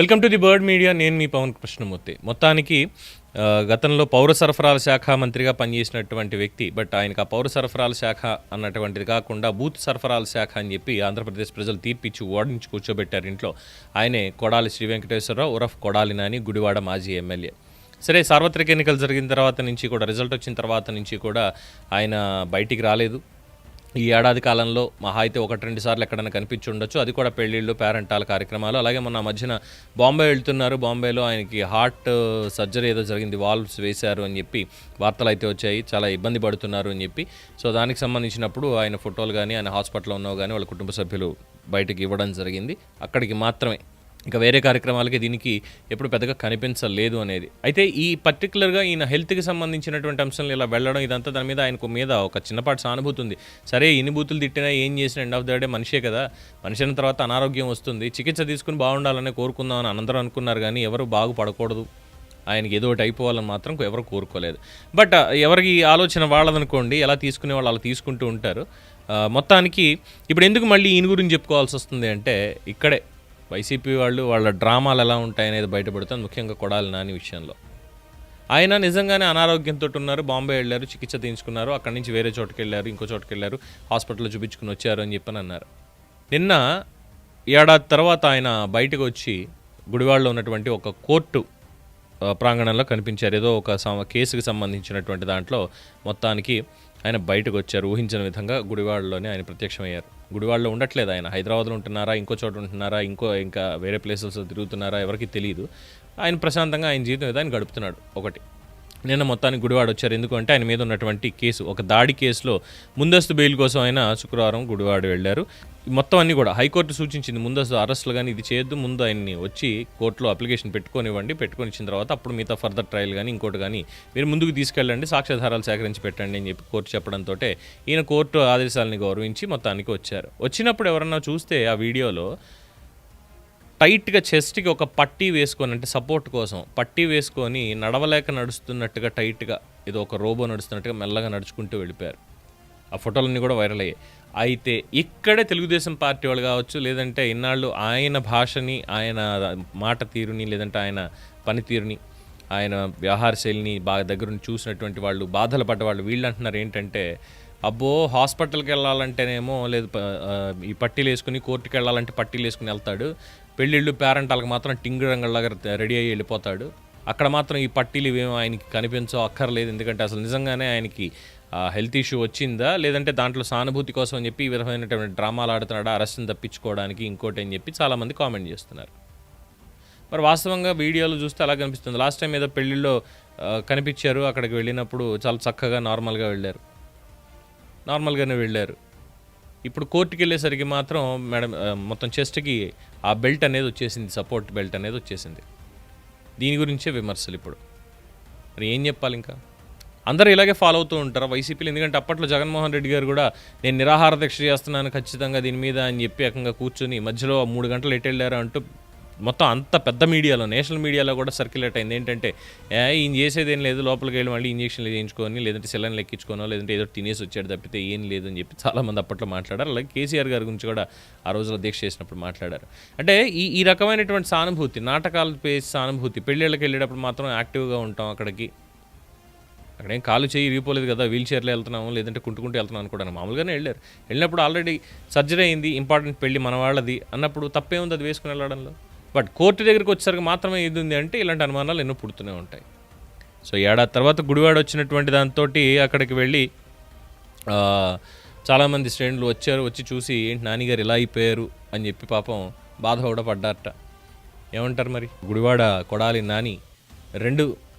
Welcome to the bird media. నేను మీ పవన్ కృష్ణమూర్తి. మొత్తానికి గతంలో పౌర సరఫరాల శాఖ మంత్రిగా పనిచేసినటువంటి వ్యక్తి బట్ ఆయనకు ఆ పౌర సరఫరాల శాఖ అన్నటువంటిది కాకుండా బూత్ సరఫరాల శాఖ అని చెప్పి ఆంధ్రప్రదేశ్ ప్రజలు తీర్పిచ్చి ఓడించి కూర్చోబెట్టారు ఇంట్లో. ఆయనే కొడాలి శ్రీ వెంకటేశ్వరరావు ఉరఫ్ కొడాలి నాని గుడివాడ మాజీ ఎమ్మెల్యే. సరే సార్వత్రిక ఎన్నికలు జరిగిన తర్వాత నుంచి కూడా రిజల్ట్ వచ్చిన తర్వాత నుంచి కూడా ఆయన బయటికి రాలేదు. ఈ ఏడాది కాలంలో మహా అయితే ఒకటి రెండు సార్లు ఎక్కడైనా కనిపించి ఉండొచ్చు. అది కూడా పెళ్ళిళ్ళు పేరెంటాల కార్యక్రమాలు. అలాగే మొన్న మధ్యన బాంబే వెళ్తున్నారు. బాంబేలో ఆయనకి హార్ట్ సర్జరీ ఏదో జరిగింది. వాల్వ్స్ వేశారు అని చెప్పి వార్తలు అయితే వచ్చాయి. చాలా ఇబ్బంది పడుతున్నారు అని చెప్పి. సో దానికి సంబంధించినప్పుడు ఆయన ఫోటోలు కానీ ఆయన హాస్పిటల్లో ఉన్నవి కానీ వాళ్ళ కుటుంబ సభ్యులు బయటకు ఇవ్వడం జరిగింది. అక్కడికి మాత్రమే. ఇంకా వేరే కార్యక్రమాలకి దీనికి ఎప్పుడు పెద్దగా కనిపించలేదు అనేది. అయితే ఈ పర్టికులర్గా ఈయన హెల్త్కి సంబంధించినటువంటి అంశంలో ఇలా వెళ్ళడం ఇదంతా దాని మీద ఆయనకు మీద ఒక చిన్నపాటి సానుభూతి ఉంది. సరే ఇన్ని బూతులు తిట్టినా ఏం చేసిన ఎండ్ ఆఫ్ ద డే మనిషే కదా. మనిషి అయిన తర్వాత అనారోగ్యం వస్తుంది. చికిత్స తీసుకుని బాగుండాలని కోరుకుందామని అందరూ అనుకున్నారు కానీ ఎవరు బాగుపడకూడదు. ఆయనకి ఏదో ఒకటి అయిపోవాలని మాత్రం ఎవరు కోరుకోలేదు. బట్ ఎవరికి ఈ ఆలోచన వాళ్ళదనుకోండి ఎలా తీసుకునే వాళ్ళు అలా తీసుకుంటూ ఉంటారు. మొత్తానికి ఇప్పుడు ఎందుకు మళ్ళీ ఈయన గురించి చెప్పుకోవాల్సి వస్తుంది అంటే ఇక్కడే వైసీపీ వాళ్ళు వాళ్ళ డ్రామాలు ఎలా ఉంటాయనేది బయటపడుతుంది. ముఖ్యంగా కొడాలి నాని విషయంలో. ఆయన నిజంగానే అనారోగ్యంతో ఉన్నారు. బాంబే వెళ్ళారు చికిత్స తీయించుకున్నారు. అక్కడి నుంచి వేరే చోటుకి వెళ్ళారు ఇంకో చోటుకి వెళ్ళారు హాస్పిటల్లో చూపించుకుని వచ్చారు అని చెప్పని అన్నారు నిన్న ఏడాది తర్వాత ఆయన బయటకు వచ్చి గుడివాడలో ఉన్నటువంటి ఒక కోర్టు ప్రాంగణంలో కనిపించారు. ఏదో ఒక సమ- కేసుకి సంబంధించినటువంటి దాంట్లో మొత్తానికి ఆయన బయటకు వచ్చారు. ఊహించిన విధంగా గుడివాడలోనే ఆయన ప్రత్యక్షమయ్యారు. గుడివాడలో ఉండట్లేదు ఆయన. హైదరాబాద్లో ఉంటున్నారా ఇంకో చోట ఉంటున్నారా ఇంకో ఇంకా వేరే ప్లేసెస్ తిరుగుతున్నారా ఎవరికి తెలియదు ఆయన ప్రశాంతంగా ఆయన జీవితం ఏదో ఆయన గడుపుతున్నాడు. ఒకటి. నిన్న మొత్తానికి గుడివాడ వచ్చారు. ఎందుకంటే ఆయన మీద ఉన్నటువంటి కేసు ఒక దాడి కేసులో ముందస్తు బెయిల్ కోసం ఆయన శుక్రవారం గుడివాడ వెళ్ళారు. మొత్తం అన్ని కూడా హైకోర్టు సూచించింది ముందస్తు అరెస్టులు కానీ ఇది చేయొద్దు ముందు ఆయన్ని వచ్చి కోర్టులో అప్లికేషన్ పెట్టుకొనివ్వండి. పెట్టుకొని ఇచ్చిన తర్వాత అప్పుడు మిగతా ఫర్దర్ ట్రయల్ కానీ ఇంకోటి కానీ మీరు ముందుకు తీసుకెళ్ళండి సాక్ష్యాధారాలు సేకరించి పెట్టండి అని చెప్పి కోర్టు చెప్పడంతో ఈయన కోర్టు ఆదేశాలని గౌరవించి మొత్తానికి వచ్చారు. వచ్చినప్పుడు ఎవరన్నా చూస్తే ఆ వీడియోలో టైట్గా చెస్ట్కి ఒక పట్టీ వేసుకొని అంటే సపోర్ట్ కోసం పట్టీ వేసుకొని నడవలేక నడుస్తున్నట్టుగా టైట్గా ఏదో ఒక రోబో నడుస్తున్నట్టుగా మెల్లగా నడుచుకుంటూ వెళ్ళిపోయారు. ఆ ఫోటోలన్నీ కూడా వైరల్ అయ్యాయి. అయితే ఇక్కడే తెలుగుదేశం పార్టీ వాళ్ళు కావచ్చు లేదంటే ఇన్నాళ్ళు ఆయన భాషని ఆయన మాట తీరుని లేదంటే ఆయన పనితీరుని ఆయన వ్యవహార శైలిని బాగా దగ్గరుని చూసినటువంటి వాళ్ళు బాధలు పడ్డ వాళ్ళు వీళ్ళు అంటున్నారు ఏంటంటే అబ్బో హాస్పిటల్కి వెళ్ళాలంటేనేమో లేదు ఈ పట్టీలు వేసుకుని కోర్టుకి వెళ్ళాలంటే పట్టీలు వేసుకుని వెళ్తాడు. పెళ్ళిళ్ళు పేరెంటాలకు మాత్రం టింగురంగల్లాగా రెడీ అయ్యి వెళ్ళిపోతాడు. అక్కడ మాత్రం ఈ పట్టీలు ఇవేమో ఆయనకి కనిపించో అక్కర్లేదు. ఎందుకంటే అసలు నిజంగానే ఆయనకి హెల్త్ ఇష్యూ వచ్చిందా? లేదంటే దాంట్లో సానుభూతి కోసం అని చెప్పి ఈ విధమైనటువంటి డ్రామాలు ఆడుతున్నాడా? అరెస్ట్ని తప్పించుకోవడానికి ఇంకోటి అని చెప్పి చాలామంది కామెంట్ చేస్తున్నారు. మరి వాస్తవంగా వీడియోలు చూస్తే అలా కనిపిస్తుంది. లాస్ట్ టైం ఏదో పెళ్ళిళ్ళలో కనిపించారు. అక్కడికి వెళ్ళినప్పుడు చాలా చక్కగా నార్మల్గా వెళ్ళారు. నార్మల్గానే వెళ్ళారు. ఇప్పుడు కోర్టుకి వెళ్ళేసరికి మాత్రం మేడం మొత్తం చెస్ట్కి ఆ బెల్ట్ అనేది వచ్చేసింది సపోర్ట్ బెల్ట్ అనేది వచ్చేసింది. దీని గురించే విమర్శలు ఇప్పుడు. మరి ఏం చెప్పాలి ఇంకా? అందరూ ఇలాగే ఫాలో అవుతూ ఉంటారు వైసీపీలు? ఎందుకంటే అప్పట్లో జగన్మోహన్ రెడ్డి గారు కూడా నేను నిరాహార దీక్ష చేస్తున్నాను ఖచ్చితంగా దీని మీద అని చెప్పి ఏకంగా కూర్చొని మధ్యలో మూడు గంటలు ఎటు వెళ్ళారు అంటూ మొత్తం అంత పెద్ద మీడియాలో నేషనల్ మీడియాలో కూడా సర్క్యులేట్ అయింది. ఏంటంటే ఈయన చేసేది ఏం లేదు లోపలికి వెళ్ళి మళ్ళీ ఇంజక్షన్లు చేయించుకొని లేదంటే సెలైన్లు ఎక్కించుకోనో లేదంటే ఏదో తినేసి వచ్చాడు తప్పితే ఏం లేదు అని చెప్పి చాలామంది అప్పట్లో మాట్లాడారు. అలాగే కేసీఆర్ గారి గురించి కూడా ఆ రోజులో దీక్ష చేసినప్పుడు మాట్లాడారు. అంటే ఈ ఈ రకమైనటువంటి సానుభూతి నాటకాలు పేసి సానుభూతి పెళ్ళిళ్ళకి వెళ్ళేటప్పుడు మాత్రం యాక్టివ్గా ఉంటాం అక్కడికి. అక్కడేం కాలు చేయి ఇరిగిపోలేదు కదా వీల్ చైర్లో వెళ్తున్నాము లేదంటే కుంటుకుంటూ వెళ్తున్నాం అనుకోవడానికి మామూలుగానే వెళ్ళారు. వెళ్ళినప్పుడు ఆల్రెడీ సర్జరీ అయింది ఇంపార్టెంట్ పెళ్ళి మన వాళ్ళది అన్నప్పుడు తప్పే ఉంది అది వేసుకుని వెళ్ళడంలో? బట్ కోర్టు దగ్గరికి వచ్చేసరికి మాత్రమే ఇది ఉంది అంటే ఇలాంటి అనుమానాలు ఎన్నో పుడుతూనే ఉంటాయి. సో ఏడాది తర్వాత గుడివాడ వచ్చినటువంటి దాంతో అక్కడికి వెళ్ళి చాలామంది శ్రేణులు వచ్చారు వచ్చి చూసి ఏంటి నానిగారు ఇలా అయిపోయారు అని చెప్పి పాపం బాధ కూడా పడ్డారట. ఏమంటారు మరి? గుడివాడ కొడాలి నాని రెండు